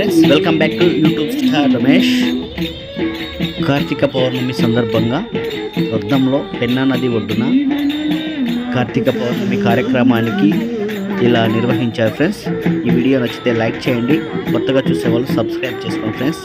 Friends welcome back to YouTube star Ramesh Karthika Pournami సందర్భంగా వద్దంలో పెన్నా నది ఒడ్డున కార్తీక పౌర్ణమి కార్యక్రమానికి ఇలా నిర్వహించారు ఫ్రెండ్స్ ఈ వీడియో నచ్చితే లైక్ చేయండి. కొత్తగా చూసే వాళ్ళు సబ్స్క్రైబ్ చేసుకోండి ఫ్రెండ్స్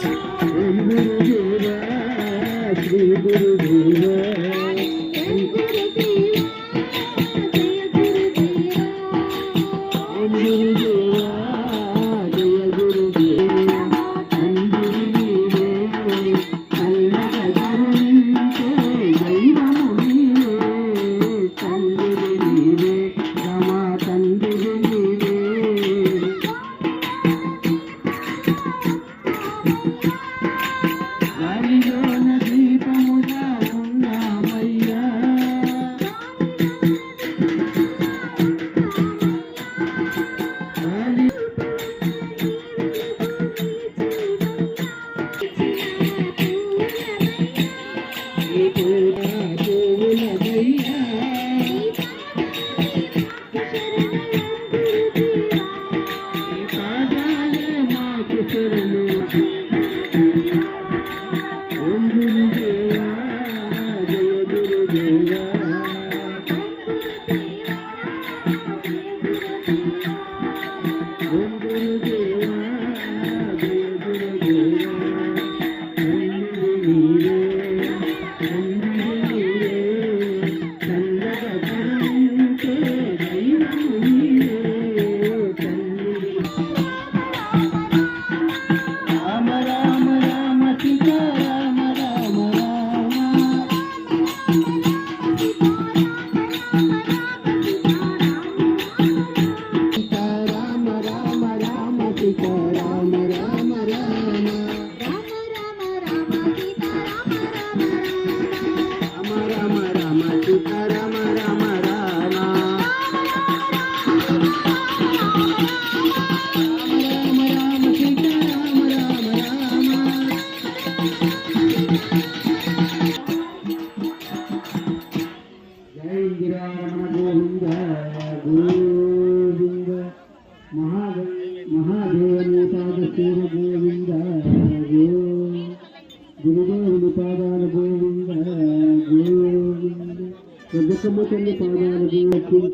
哥哥你来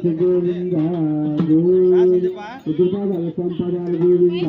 గోవింద గోవింద సంపదాల గోవింద.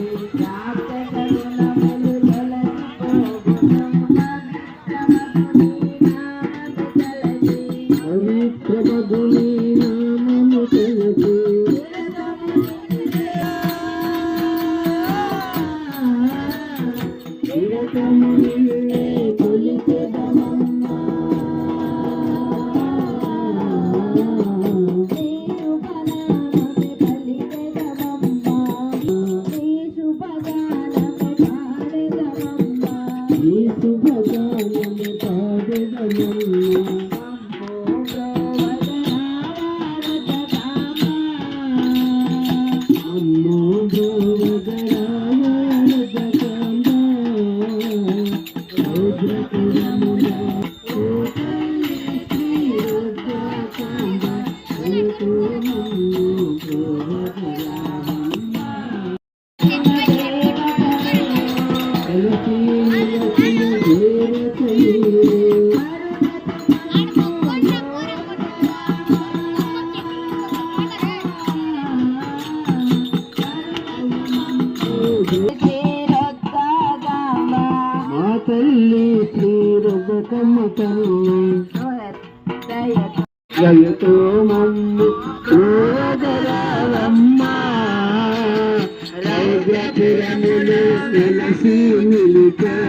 రౌద్రపురములు తెలిసి నిలిచావా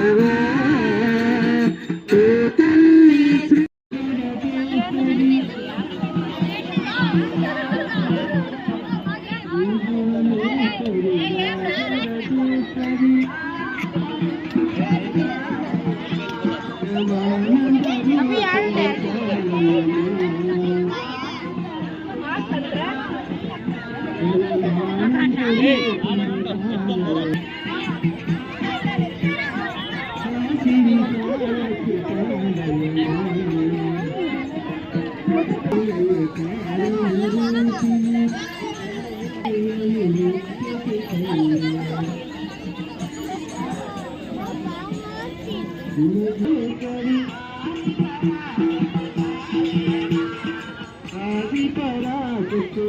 ఆది పరాశక్తి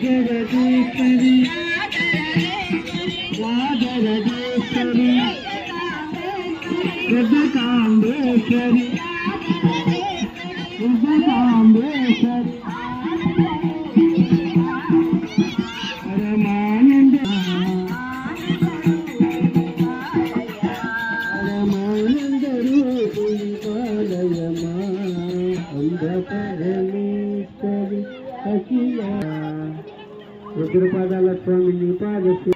జగదీశ్వరి రాజరజేశ్వరి రుద్రపాదాల స్వామిని పాదసి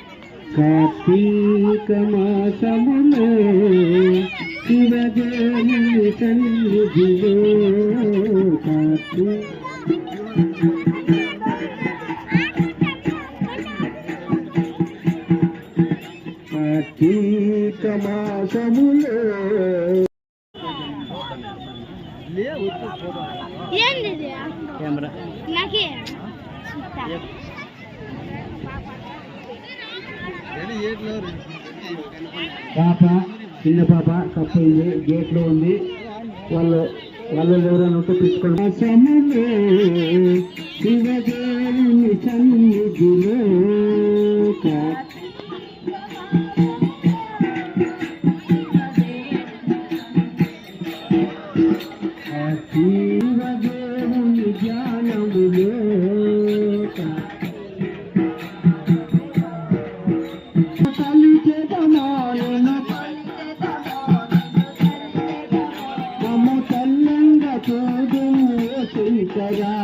కార్తీక మాసములో శివజని సన్నిధిలో కార్తీక కార్తీక మాసములో ఏంది కెమెరా. నాకే? పాప చిన్న పాప తప్పైంది గేట్లో ఉంది. వాళ్ళు వాళ్ళు ఎవరైనా ఉంటే శివదేవుని సన్నిధిలో Yeah.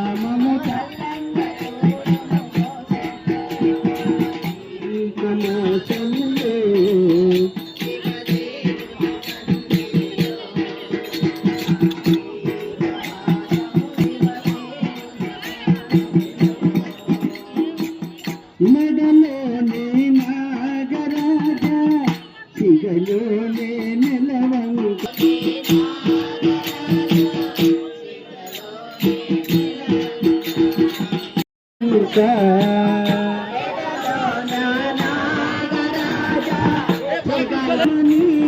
Thank you.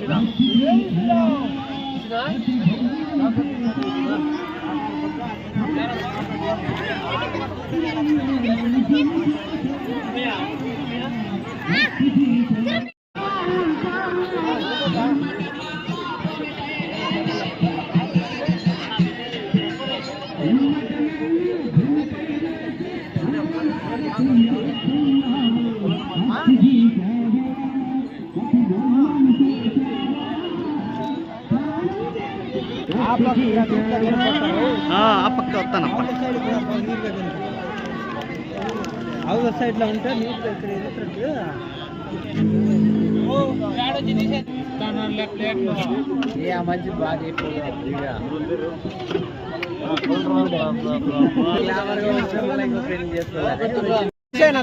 一起唱歌一起跳舞 ఆ పక్క వస్తానప్ప అవుట్ సైడ్లో ఉంటే నీట్ ఇక్కడ మంచి బాగా తీసేనా